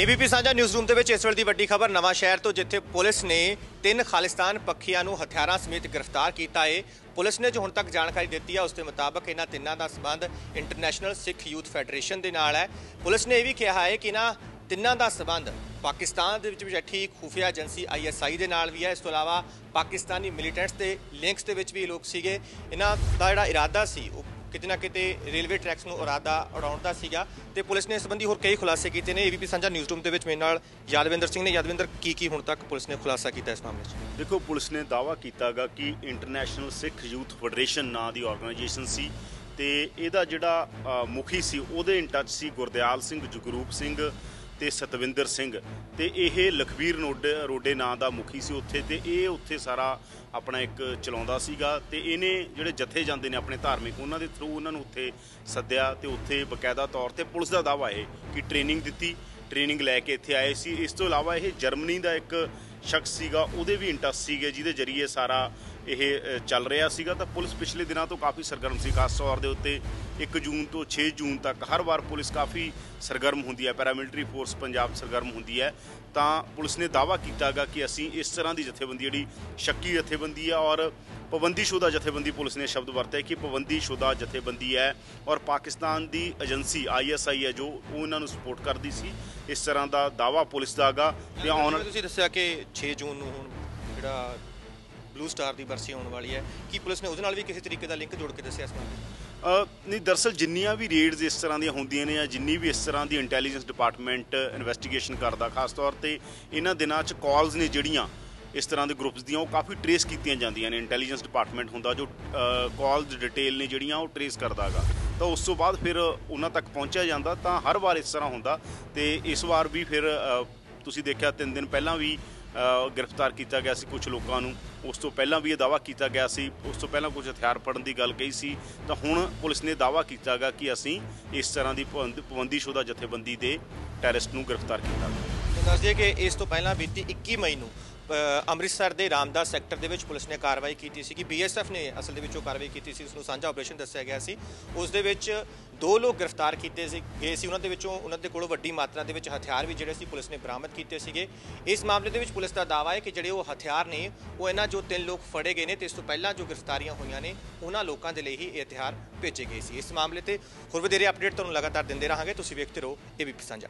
ABP ਸਾਂਝਾ news room ਦੇ ਵਿੱਚ ਇਸ ਵੇਲੇ ਦੀ ਵੱਡੀ ਖਬਰ, ਨਵਾਂ ਸ਼ਹਿਰ ਤੋਂ ਜਿੱਥੇ ਪੁਲਿਸ ਨੇ ਤਿੰਨ ਖਾਲਿਸਤਾਨ ਪੱਖੀਆਂ ਨੂੰ ਹਥਿਆਰਾਂ ਸਮੇਤ ਗ੍ਰਿਫਤਾਰ ਕੀਤਾ ਹੈ ਪੁਲਿਸ ਨੇ ਜੋ ਹੁਣ ਤੱਕ ਜਾਣਕਾਰੀ ਦਿੱਤੀ ਹੈ ਉਸ ਦੇ ਮੁਤਾਬਕ ਇਹਨਾਂ ਤਿੰਨਾਂ ਦਾ ਸਬੰਧ ਇੰਟਰਨੈਸ਼ਨਲ ਸਿੱਖ ਯੂਥ ਫੈਡਰੇਸ਼ਨ ਦੇ ਨਾਲ ਹੈ। ਪੁਲਿਸ ਨੇ ਇਹ ਵੀ ਕਿਹਾ ਹੈ ਕਿ ਇਹਨਾਂ ਤਿੰਨਾਂ ਦਾ ਸਬੰਧ ਪਾਕਿਸਤਾਨ ਦੇ ਵਿੱਚ ਬੈਠੀ ਖੂਫੀਆ ਏਜੰਸੀ ਆਈਐਸਆਈ ਦੇ ਨਾਲ ਵੀ ਹੈ। ਇਸ ਤੋਂ ਇਲਾਵਾ ਪਾਕਿਸਤਾਨੀ ਮਿਲੀਟੈਂਟਸ ਦੇ ਲਿੰਕਸ ਦੇ ਵਿੱਚ ਵੀ ਲੋਕ ਸੀਗੇ। ਇਹਨਾਂ ਦਾ ਜਿਹੜਾ ਇਰਾਦਾ ਸੀ, ਉਹ ਕਿਤੇ ਨਾ ਕਿਤੇ ਰੇਲਵੇ ਟਰੈਕਸ ਨੂੰ ਇਰਾਦਾ ਉਡਾਉਣ ਦਾ ਸੀਗਾ ਤੇ ਪੁਲਿਸ ਨੇ ਇਸ ਸੰਬੰਧੀ ਹੋਰ ਕਈ ਖੁਲਾਸੇ ਕੀਤੇ ਨੇ। ਏਬੀਪੀ ਸਾਂਝਾ ਨਿਊਜ਼ ਰੂਮ ਦੇ ਵਿੱਚ ਮੇਰੇ ਨਾਲ ਯਾਦਵਿੰਦਰ ਸਿੰਘ ਨੇ। ਯਾਦਵਿੰਦਰ, ਕੀ ਕੀ ਹੁਣ ਤੱਕ ਪੁਲਿਸ ਨੇ ਖੁਲਾਸਾ ਕੀਤਾ ਇਸ ਮਾਮਲੇ 'ਚ? ਦੇਖੋ, ਪੁਲਿਸ ਨੇ ਦਾਵਾ ਕੀਤਾਗਾ ਕਿ ਇੰਟਰਨੈਸ਼ਨਲ ਸਿੱਖ ਯੂਥ ਫੈਡਰੇਸ਼ਨ ਨਾਂ ਦੀ ਆਰਗੇਨਾਈਜੇਸ਼ਨ ਸੀ ਤੇ ਇਹਦਾ ਜਿਹੜਾ ਮੁਖੀ ਸੀ ਉਹਦੇ ਇਨ ਟੱਚ ਸੀ ਗੁਰਦਿਆਲ ਸਿੰਘ, ਜਗਰੂਪ ਸਿੰਘ ਤੇ ਸਤਵਿੰਦਰ ਸਿੰਘ ਤੇ ਇਹ ਲਖਵੀਰ ਨੋਡੇ ਰੋਡੇ ਨਾਂ ਦਾ ਮੁਖੀ ਸੀ ਉੱਥੇ ਤੇ ਇਹ ਉੱਥੇ ਸਾਰਾ ਆਪਣਾ ਇੱਕ ਚਲਾਉਂਦਾ ਸੀਗਾ ਤੇ ਇਹਨੇ ਜਿਹੜੇ ਜਥੇ ਜਾਂਦੇ ਨੇ ਆਪਣੇ ਧਾਰਮਿਕ ਉਹਨਾਂ ਦੇ ਥਰੂ ਉਹਨਾਂ ਨੂੰ ਉੱਥੇ ਸੱਦਿਆ ਤੇ ਉੱਥੇ ਬਕਾਇਦਾ ਤੌਰ ਤੇ ਪੁਲਿਸ ਦਾ ਦਾਵਾ ਹੈ ਕਿ ਟ੍ਰੇਨਿੰਗ ਦਿੱਤੀ ਟ੍ਰੇਨਿੰਗ ਲੈ ਕੇ ਇੱਥੇ ਆਏ ਸੀ। ਇਸ ਤੋਂ ਇਲਾਵਾ ਇਹ ਜਰਮਨੀ ਦਾ ਇੱਕ ਸ਼ਖਸ ਸੀਗਾ, ਉਹਦੇ ਵੀ ਇੰਟਰਸਟ ਸੀਗੇ, ਜਿਹਦੇ ਜਰੀਏ ਸਾਰਾ ਇਹ ਚੱਲ ਰਿਹਾ ਸੀਗਾ। ਤਾਂ ਪੁਲਿਸ ਪਿਛਲੇ ਦਿਨਾਂ ਤੋਂ ਕਾਫੀ ਸਰਗਰਮ ਸੀ, ਖਾਸ ਤੌਰ ਦੇ ਉੱਤੇ 1 ਜੂਨ ਤੋਂ 6 ਜੂਨ ਤੱਕ ਹਰ ਵਾਰ ਪੁਲਿਸ ਕਾਫੀ ਸਰਗਰਮ ਹੁੰਦੀ ਹੈ, ਪੈਰਾਮਿਲਟਰੀ ਫੋਰਸ ਪੰਜਾਬ ਸਰਗਰਮ ਹੁੰਦੀ ਹੈ। ਤਾਂ ਪੁਲਿਸ ਨੇ ਦਾਵਾ ਕੀਤਾਗਾ ਕਿ ਅਸੀਂ ਇਸ ਤਰ੍ਹਾਂ ਦੀ ਜਥੇਬੰਦੀ, ਜਿਹੜੀ ਸ਼ੱਕੀ ਜਥੇਬੰਦੀ ਆ ਔਰ ਪਾਬੰਦੀਸ਼ੁਦਾ ਜਥੇਬੰਦੀ ਪੁਲਿਸ ਨੇ ਸ਼ਬਦ ਵਰਤਿਆ ਕਿ ਪਾਬੰਦੀਸ਼ੁਦਾ ਜਥੇਬੰਦੀ ਹੈ ਔਰ ਪਾਕਿਸਤਾਨ ਦੀ ਏਜੰਸੀ ਆਈਐਸਆਈ ਹੈ ਜੋ ਉਹ ਇਹਨਾਂ ਨੂੰ ਸਪੋਰਟ ਕਰਦੀ ਸੀ ਇਸ ਤਰ੍ਹਾਂ ਦਾ ਦਾਵਾ ਪੁਲਿਸ ਦਾ ਹੈਗਾ ਤੇ ਆਉਣ ਜਿਵੇਂ ਤੁਸੀਂ ਦੱਸਿਆ ਕਿ 6 ਜੂਨ ਨੂੰ ਹੁਣ ਜਿਹੜਾ ਬਲੂ ਸਟਾਰ ਦੀ ਬਰਸੀ ਆਉਣ ਵਾਲੀ ਹੈ ਕੀ ਪੁਲਿਸ ਨੇ ਉਹਦੇ ਨਾਲ ਵੀ ਕਿਸੇ ਤਰੀਕੇ ਦਾ ਲਿੰਕ ਜੋੜ ਕੇ ਦੱਸਿਆ ਇਸ? ਅ, ਨਹੀਂ ਦਰਸਲ ਜਿੰਨੀਆਂ ਵੀ ਰੇਡਸ ਇਸ ਤਰ੍ਹਾਂ ਦੀਆਂ ਹੁੰਦੀਆਂ ਨੇ ਜਾਂ ਜਿੰਨੀ ਵੀ ਇਸ ਤਰ੍ਹਾਂ ਦੀ ਇੰਟੈਲੀਜੈਂਸ ਡਿਪਾਰਟਮੈਂਟ ਇਨਵੈਸਟੀਗੇਸ਼ਨ ਕਰਦਾ ਖਾਸ ਤੌਰ ਤੇ ਇਹਨਾਂ ਦਿਨਾਂ 'ਚ ਕਾਲਸ ਨੇ ਜਿਹੜੀਆਂ ਇਸ ਤਰ੍ਹਾਂ ਦੇ ਗਰੁੱਪਸ ਦੀਆਂ ਉਹ ਕਾਫੀ ਟਰੇਸ ਕੀਤੀਆਂ ਜਾਂਦੀਆਂ ਨੇ ਇੰਟੈਲੀਜੈਂਸ ਡਿਪਾਰਟਮੈਂਟ ਹੁੰਦਾ ਜੋ ਕਾਲਸ ਡਿਟੇਲ ਨੇ ਜਿਹੜੀਆਂ ਉਹ ਟਰੇਸ ਕਰਦਾ ਕਰਦਾਗਾ ਤਾਂ ਉਸ ਤੋਂ ਬਾਅਦ ਫਿਰ ਉਹਨਾਂ ਤੱਕ ਪਹੁੰਚਿਆ ਜਾਂਦਾ, ਤਾਂ ਹਰ ਵਾਰ ਇਸ ਤਰ੍ਹਾਂ ਹੁੰਦਾ ਤੇ ਇਸ ਵਾਰ ਵੀ ਫਿਰ ਤੁਸੀਂ ਦੇਖਿਆ ਤਿੰਨ ਦਿਨ ਪਹਿਲਾਂ ਵੀ ਗ੍ਰਿਫਤਾਰ ਕੀਤਾ ਗਿਆ ਸੀ ਕੁਝ ਲੋਕਾਂ ਨੂੰ। ਉਸ ਤੋਂ ਪਹਿਲਾਂ ਵੀ ਇਹ ਦਾਵਾ ਕੀਤਾ ਗਿਆ ਸੀ, ਉਸ ਤੋਂ ਪਹਿਲਾਂ ਕੁਝ ਹਥਿਆਰ ਫੜਨ ਦੀ ਗੱਲ ਕਹੀ ਸੀ। ਤਾਂ ਹੁਣ ਪੁਲਿਸ ਨੇ ਦਾਵਾ ਕੀਤਾਗਾ ਕਿ ਅਸੀਂ ਇਸ ਤਰ੍ਹਾਂ ਦੀ ਪਾਬੰਦੀਸ਼ੁਦਾ ਜਥੇਬੰਦੀ ਦੇ ਟੈਰਰਿਸਟ ਨੂੰ ਗ੍ਰਿਫਤਾਰ ਕੀਤਾ। ਤੁਹਾਨੂੰ ਦੱਸ ਦਈਏ ਕਿ ਇਸ ਤੋਂ ਪਹਿਲਾਂ ਬੀਤੀ 21 ਮਈ ਨੂੰ ਅੰਮ੍ਰਿਤਸਰ ਦੇ ਰਾਮਦਾਸ ਸੈਕਟਰ ਦੇ ਵਿੱਚ ਪੁਲਿਸ ਨੇ ਕਾਰਵਾਈ ਕੀਤੀ ਸੀ ਕਿ ਬੀਐਸਐਫ ਨੇ ਅਸਲ ਦੇ ਵਿੱਚ ਉਹ ਕਾਰਵਾਈ ਕੀਤੀ ਸੀ ਉਸ ਨੂੰ ਸਾਂਝਾ ਆਪਰੇਸ਼ਨ ਦੱਸਿਆ ਗਿਆ ਸੀ। ਉਸ ਦੇ ਵਿੱਚ ਦੋ ਲੋਕ ਗ੍ਰਿਫਤਾਰ ਕੀਤੇ ਸੀ, ਗਏ ਸੀ। ਉਹਨਾਂ ਦੇ ਵਿੱਚੋਂ ਉਹਨਾਂ ਦੇ ਕੋਲੋਂ ਵੱਡੀ ਮਾਤਰਾ ਦੇ ਵਿੱਚ ਹਥਿਆਰ ਵੀ ਜਿਹੜੇ ਸੀ ਪੁਲਿਸ ਨੇ ਬਰਾਮਦ ਕੀਤੇ ਸੀਗੇ। ਇਸ ਮਾਮਲੇ ਦੇ ਵਿੱਚ ਪੁਲਿਸ ਦਾ ਦਾਅਵਾ ਹੈ ਕਿ ਜਿਹੜੇ ਉਹ ਹਥਿਆਰ ਨੇ, ਉਹ ਇਹਨਾਂ ਜੋ ਤਿੰਨ ਲੋਕ ਫੜੇ ਗਏ ਨੇ ਤੇ ਇਸ ਤੋਂ ਪਹਿਲਾਂ ਜੋ ਗ੍ਰਿਫਤਾਰੀਆਂ ਹੋਈਆਂ ਨੇ, ਉਹਨਾਂ ਲੋਕਾਂ ਦੇ ਲਈ ਹੀ ਇਹ ਹਥਿਆਰ ਭੇਜੇ ਗਏ ਸੀ। ਇਸ ਮਾਮਲੇ ਤੇ ਹੋਰ ਵਧੇਰੇ ਅਪਡੇਟ ਤੁਹਾਨੂੰ ਲਗਾਤਾਰ ਦਿੰਦੇ ਰਹਾਂਗੇ। ਤੁਸੀਂ ਵੇਖਦੇ ਰਹੋ ਇਹ ਏਬੀਪੀ ਸਾਂਝਾ।